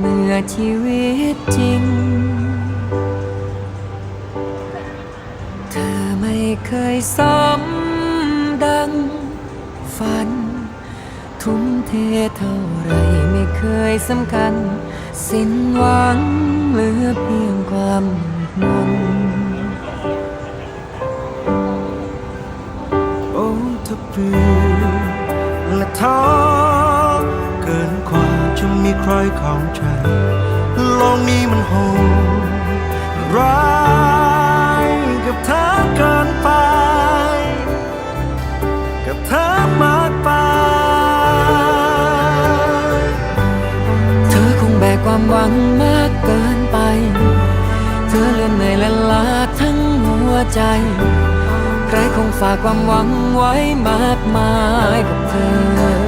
เมื่อชีวิตจริง เธอไม่เคยสมดังฝัน ทุ่มเทเท่าไรไม่เคยสำคัญ สิ้นหวังเหลือเพียงความมนโอ้ถ้าเปลี่ยนและท้อ จะมีใครเข้าใจโลกนี้มันโหดร้ายกับเธอเกินไป กับเธอมากไป เธอคงแบกความหวังมากเกินไป เธอเลื่อนเหนื่อยและล้าทั้งหัวใจ ใครคงฝากความหวังไว้มากมายกับเธอ